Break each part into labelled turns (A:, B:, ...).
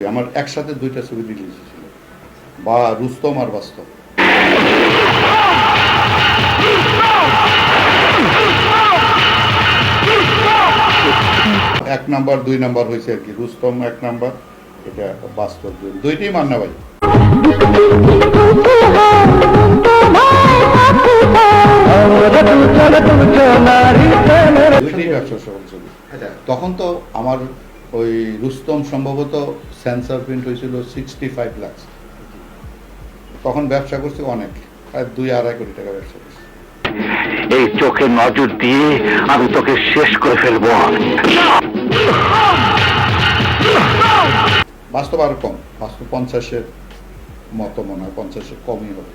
A: আমার একসাথে দুইটা ছবি রিলিজ ছিল বা রুস্তম আর বাস্তব। এক নাম্বার, দুই নাম্বার হয়েছে আর কি। রুস্তম এক নাম্বার, এটা বাস্তব দুইটাই মান্না ভাই। তখন তো আমার ওই রুস্তম সম্ভবত সেন্সার প্রিন্ট হয়েছিল সিক্সটি ফাইভ লাখ তখন ব্যবসা করছি অনেক প্রায় দুই আড়াই কোটি টাকা ব্যবসা করছি।
B: এই চোখে নজর দিয়ে আমি তোকে শেষ করে ফেলব।
A: বাস্তব আরও কম বাস্তব পঞ্চাশের মতো মনে হয় পঞ্চাশের কমই হবে।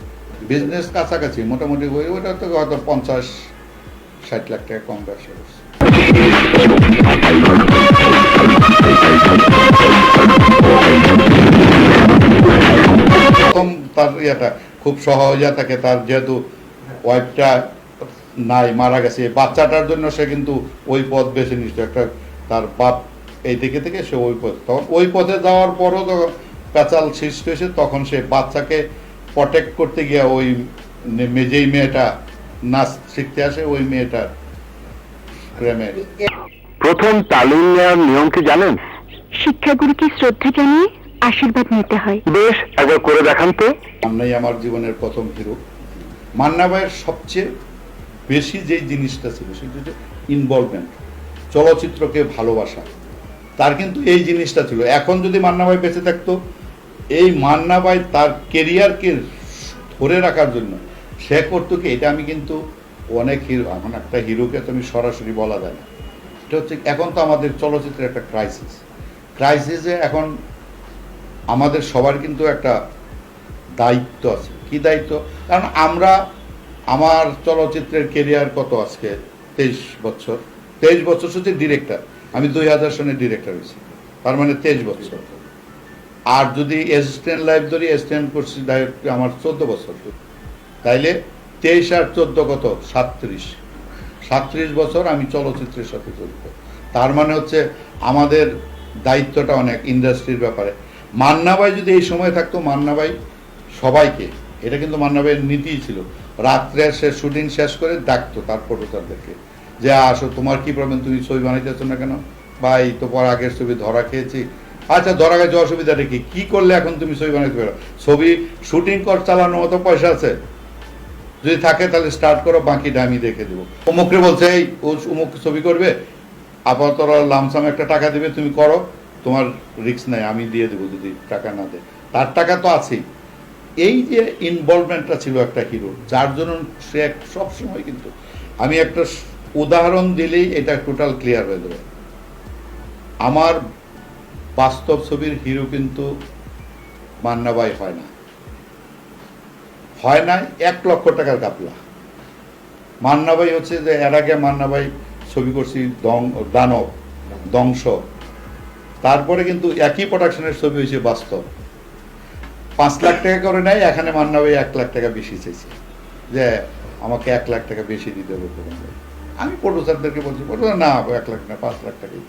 A: বিজনেস কাছাকাছি মোটামুটি ওই ওটা তো হয়তো পঞ্চাশ ষাট লাখ টাকা কম ব্যবসা করছি। তার খুব সহজা থাকে, তার যেহেতু ওয়াইফটা নাই, মারা গেছে বাচ্চাটার জন্য সে কিন্তু ওই পথ বেছে নিচ্ছে একটা তার বাপ এই দিকে থেকে সে ওই পথ। তখন ওই পথে যাওয়ার পরও তো পেঁচাল সৃষ্টি হয়েছে তখন সে বাচ্চাকে প্রটেক্ট করতে গিয়ে ওই নে- মে- যেই মেয়েটা নাচ শিখতে আসে, ওই মেয়েটার প্রেমে।
B: প্রথম তালিম নেওয়ার নিয়ম কি জানেন?
C: শিক্ষাগুরুকে শ্রদ্ধা জানিয়ে আশীর্বাদ নিতে হয়।
B: বেশ একবার করে দেখান তো।
A: মান্নাই আমার জীবনের প্রথম হিরো। মান্না ভাইয়ের সবচেয়ে বেশি যেই জিনিসটা ছিল সেটা হচ্ছে ইনভলভমেন্ট চলচ্চিত্রকে ভালোবাসা। তার কিন্তু এই জিনিসটা ছিল। এখন যদি মান্না ভাই বেঁচে থাকতো এই মান্না ভাই তার কেরিয়ারকে ধরে রাখার জন্য সে করতো কি? এটা আমি কিন্তু অনেক হিরো এখন একটা হিরোকে তো আমি সরাসরি বলা যায় না। এটা হচ্ছে এখন তো আমাদের চলচ্চিত্রের একটা ক্রাইসিস ক্রাইসিসে এখন আমাদের সবার কিন্তু একটা দায়িত্ব আছে। কি দায়িত্ব? কারণ আমরা, আমার চলচ্চিত্রের কেরিয়ার কত আজকে? তেইশ বছর। তেইশ বছর হচ্ছে ডিরেক্টর আমি দুই হাজার সনের ডিরেক্টর হয়েছি। তার মানে তেইশ বছর। আর যদি অ্যাসিস্ট্যান্ট লাইফ ধরি অ্যাসিস্ট্যান্ট করছি আমার চোদ্দ বছর। তাইলে তেইশ আর চোদ্দ কত? সাতত্রিশ। সাতত্রিশ বছর আমি চলচ্চিত্রের সাথে জড়িত। তার মানে হচ্ছে আমাদের দায়িত্বটা অনেক ইন্ডাস্ট্রির ব্যাপারে। মান্নাবাই যদি এই সময় থাকতো, মান্নাবাই সবাইকে, এটা কিন্তু মান্নাবাইয়ের নীতিই ছিল, রাত্রে সে শুটিং শেষ করে ডাকতো তার প্রডিউসারদেরকে যে আসো, তোমার কি প্রবলেম তুমি ছবি বানাইতেছো না কেন? বা এই তো পর আগের ছবি ধরা খেয়েছি। আচ্ছা ধরা গেছে অসুবিধাটা কি? কি করলে এখন তুমি ছবি বানাইতে পারো? ছবি শুটিং কর, চালানোর মতো পয়সা আছে। যদি থাকে তাহলে স্টার্ট করো, বাকিটা আমি দেখে দেবো। অমুকরে বলছে, এই, ও অমুক ছবি করবে? আপাতত লামসাম একটা টাকা দিবে, তুমি করো। তোমার রিস্ক নাই, আমি দিয়ে দেবো যদি টাকা না দেয়। তার টাকা তো আছেই। এই যে ইনভলভমেন্টটা ছিল একটা হিরো যার জন্য সে সবসময় কিন্তু আমি একটা উদাহরণ দিলেই এটা টোটাল ক্লিয়ার হয়ে যাবে। আমার বাস্তব ছবির হিরো কিন্তু মান্নাবাই হয় না। হয় না এক লক্ষ টাকার কাপলা। মান্নাবাই হচ্ছে যে, এর আগে মান্নাবাই ছবি করছি দং, দানব দংশ তারপরে কিন্তু একই প্রোডাকশনের ছবি হয়েছে বাস্তব। পাঁচ লাখ টাকা করে নেয়, এখানে মান্না ভাই এক লাখ টাকা বেশি চাইছে। যে আমাকে এক লাখ টাকা বেশি দিতে হবে আমি প্রডিউসারদেরকে বলছি প্রডিউসার না, এক লাখ না, পাঁচ লাখ টাকাই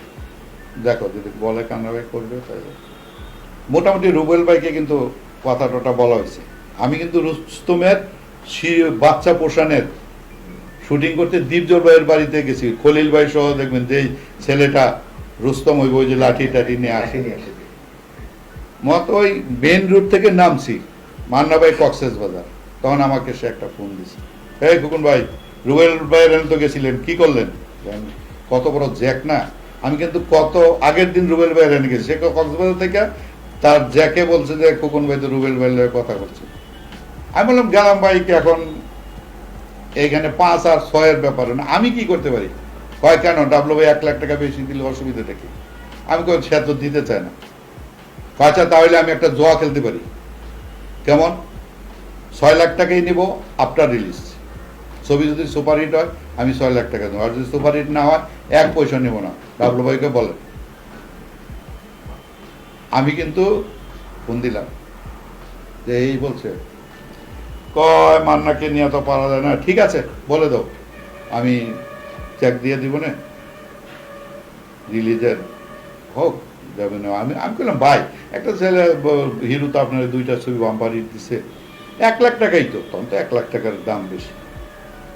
A: দেখো, যদি বলে কান্নাবাই করবে, তাহলে। মোটামুটি রুবেল ভাইকে কিন্তু কথা টটা বলা হয়েছে। আমি কিন্তু রুস্তমের বাচ্চা পোষণের শুটিং করতে দীপজোর ভাইয়ের বাড়িতে গেছি। খলিল ভাই সহ দেখবেন যে ছেলেটা রুস্তম ওই ওই যে লাঠি টাঠি নিয়ে আসে। মত ওই মেন রুট থেকে নামছি মান্না ভাই কক্সেস বাজার। তখন আমাকে সে একটা ফোন দিছে। এই খুকুন ভাই রুবেল ভাইয়ের তো গেছিলেন কি করলেন? কত বড় জ্যাক না? আমি কিন্তু কত আগের দিন রুবেল ভাইয়ের এনে গেছি। সে কক্সবাজার থেকে তার জ্যাকে বলছে যে খুকুন ভাই তো রুবেল ভাইয়ের কথা করছে আমি বললাম গেলাম ভাই কি এখন পাঁচ আর ছয়ের ব্যাপার না। আমি কি করতে পারি? কয়, কেন? ডাবলু ভাই এক লাখ টাকা বেশি দিলে অসুবিধাটা কি? আমি কই, সে তো দিতে চায় না। আচ্ছা তাহলে আমি একটা জোয়া খেলতে পারি। কেমন? ছয় লাখ টাকাই নিব আফটার রিলিজ ছবি যদি সুপারহিট হয়, আমি ছয় লাখ টাকা দেবো। আর যদি সুপারহিট না হয়, এক পয়সা নেব না। ডাবলু ভাইকে বলে। আমি কিন্তু ফোন দিলাম। যে এই বলছে কয় মান্নাকে নিয়ে তো পারা যায় না। ঠিক আছে, বলে দাও। আমি চেক দিয়ে দিব না। রিলিজের হোক, যাবে না। আমি আমি বললাম ভাই, একটা ছেলে, হিরো তো আপনার দুইটা ছবি বাম্পারি দিছে। এক লাখ টাকাই তো। তখন তো এক লাখ টাকার দাম বেশি।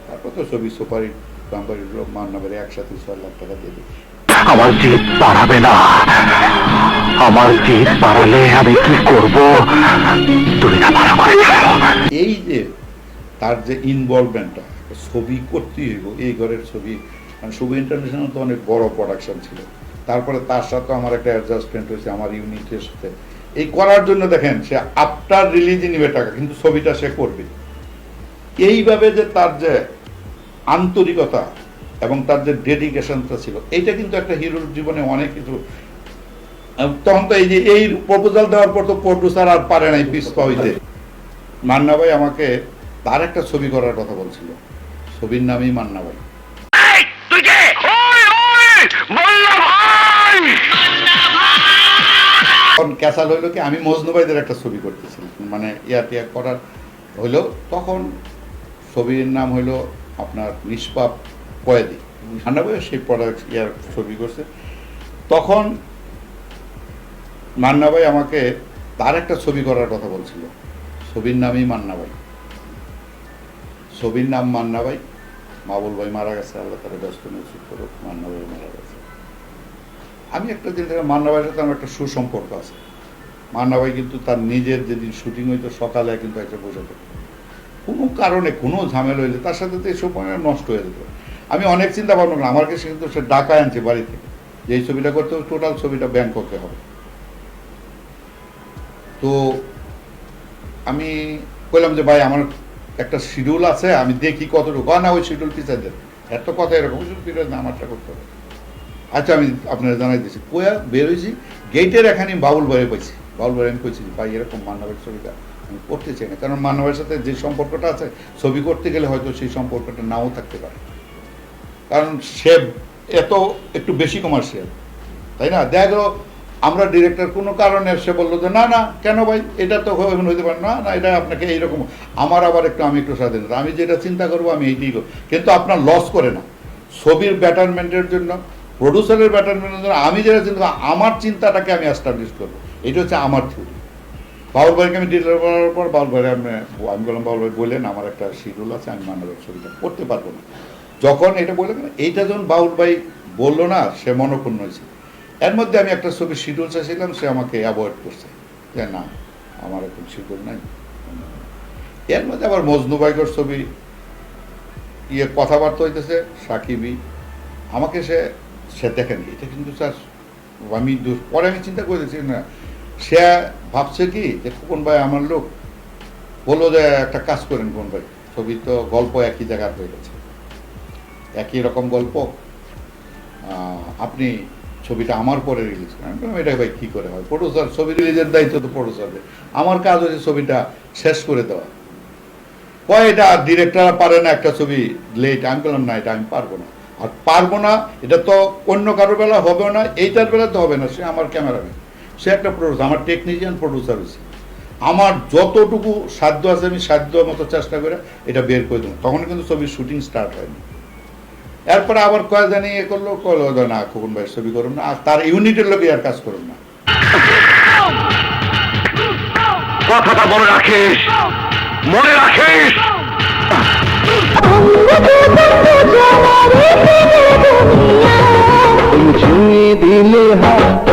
A: তারপর তো ছবি সুপারি বাম্পারি মান্না বেড়ে একসাথে ছয় লাখ টাকা দিয়ে দিই
B: আমার না। আমার জিদ বাড়ালে আমি কি করব? তুমি না ভালো করে
A: এই যে তার যে ইনভলভমেন্টটা ছবি করতেই হইব, এই ঘরের ছবি। কারণ ছবি ইন্টারন্যাশনাল তো অনেক বড় প্রোডাকশন ছিল। তারপরে তার সাথে আমার একটা অ্যাডজাস্টমেন্ট হয়েছে, আমার ইউনিটের সাথে। এই করার জন্য দেখেন, সে আফটার রিলিজে নিবে টাকা, কিন্তু ছবিটা সে করবে। এইভাবে যে তার যে আন্তরিকতা এবং তার যে ডেডিকেশনটা ছিল, এইটা কিন্তু একটা হিরোর জীবনে অনেক কিছু তখন তো এই যে এই প্রপোজাল দেওয়ার পর তো প্রডিউসার আর পারে নাই পিসপা হইতে মান্না ভাই আমাকে তার একটা ছবি করার কথা বলছিল। ছবির নামই মান্না ভাই! তখন ক্যাসাল হইল কি আমি মজনু ভাইদের একটা ছবি করতেছিলাম। মানে ইয়ার টিয়ার করার হইল তখন ছবির নাম হইল আপনার নিষ্পাপ কয়েদি। মান্না ভাই সেই প্রোডাক্ট ইয়ার ছবি করছে। তখন মান্না ভাই আমাকে তার একটা ছবি করার কথা বলছিল। ছবির নামই মান্না ভাই ছবির নাম মান্না ভাই মাবুল ভাই মারা গেছে আল্লাহ তারা ব্যস্ত নিশ্চিত করুক মান্না ভাই মারা গেছে। আমি একটা দিন থেকে মান্না সাথে আমার একটা সুসম্পর্ক আছে। মান্না ভাই কিন্তু তার নিজের যেদিন শুটিং হইতো, সকালে কিন্তু একটা বসে যেত কোনো কারণে, কোনো ঝামেলা হইলে তার সাথে তো এই সময় নষ্ট হয়ে যেত। আমি অনেক চিন্তা ভাবনা আমার কাছে কিন্তু সে ডাকায় আনছে বাড়ি থেকে। যে এই ছবিটা করতে হবে টোটাল ছবিটা ব্যাংককে হবে। তো আমি বললাম যে ভাই আমার একটা শিডিউল আছে আমি দেখি কতটুকু। "আ, না ওই শিডিউল পিছাই দেন এত কথা এরকম পিছাই না আমারটা করতে হবে। আচ্ছা আমি আপনারা জানাই দিচ্ছি কোয়া বের হয়েছি গেটের এখানে বাউল বাড়ি পাইছি বাউল বাড়ি আমি কইছি ভাই এরকম মান্নাবের ছবিটা আমি করতে চাই না। কারণ মান্নাবের সাথে যে সম্পর্কটা আছে ছবি করতে গেলে হয়তো সেই সম্পর্কটা নাও থাকতে পারে। কারণ সে এত একটু বেশি কমার্শিয়াল তাই না? দেখা আমরা ডিরেক্টর কোনো কারণে সে বলল যে, না না, কেন ভাই? এটা তো এমন হইতে পারে না না, এটা আপনাকে এইরকম। আমার আবার একটু, আমি একটু স্বাধীনতা আমি যেটা চিন্তা করব, আমি এইটাই করব। কিন্তু আপনার লস করে না। ছবির ব্যাটারমেন্টের জন্য প্রডিউসারের ব্যাটারমেন্টের জন্য, আমি যেটা চিন্তা আমার চিন্তাটাকে আমি এস্টাবলিশ করব। এটা হচ্ছে আমার থিওরি বাবুল ভাইকে আমি ডিলার করার পর বাবুল ভাই, আমি আমি বললাম বাবুল ভাই, বললেন, আমার একটা শিডিউল আছে, আমি মানবের ছবিটা করতে পারব না। যখন এটা বললেন, এইটা যখন বাউল ভাই বলল না, সে মনক্ষুণ্ণ হয়েছে। এর মধ্যে আমি একটা ছবির শিডিউল চাইছিলাম, সে আমাকে অ্যাভয়েড করছে। যে না, আমার এখন শিডিউল নাই। এর মধ্যে আবার মজনু ভাইগর ছবি ইয়ে কথাবার্তা হইতেছে, সাকিবি। আমাকে সে সে দেখেন। এটা কিন্তু স্যার, আমি পরে আমি চিন্তা করেছি না। সে ভাবছে কি, যে কোন ভাই আমার লোক, বলল যে একটা কাজ করেন কোন ভাই। ছবি তো গল্প একই জায়গার হয়ে গেছে। একই রকম গল্প। আপনি ছবিটা আমার পরে রিলিজ করেন। এটা ভাই কী করে হয়? প্রডিউসার ছবি রিলিজের দায়িত্ব তো প্রডিউসারদের আমার কাজ হচ্ছে ছবিটা শেষ করে দেওয়া। কয়, এটা আর ডিরেক্টর পারে না একটা ছবি লেট আমি বললাম, না, এটা আমি পারব না। আর পারব না, এটা তো অন্য কারোর বেলা হবে না, এইটার বেলা তো হবে না, সে আমার ক্যামেরাম্যান সে একটা প্রডিউসার আমার টেকনিশিয়ান প্রডিউসার হয়েছে। আমার যতটুকু সাধ্য আছে, আমি সাধ্য মতো চেষ্টা করে এটা বের করে দেবো। তখন কিন্তু ছবির শুটিং স্টার্ট হয়নি। এরপরে আবার কয় জানি এ করল কলো না খোকন ভাই ছবি করুন না। আর তার ইউনিটের লোকে আর কাজ করুন না।
B: কথাটা মনে রাখিস মনে রাখিস।
D: দিলে হাত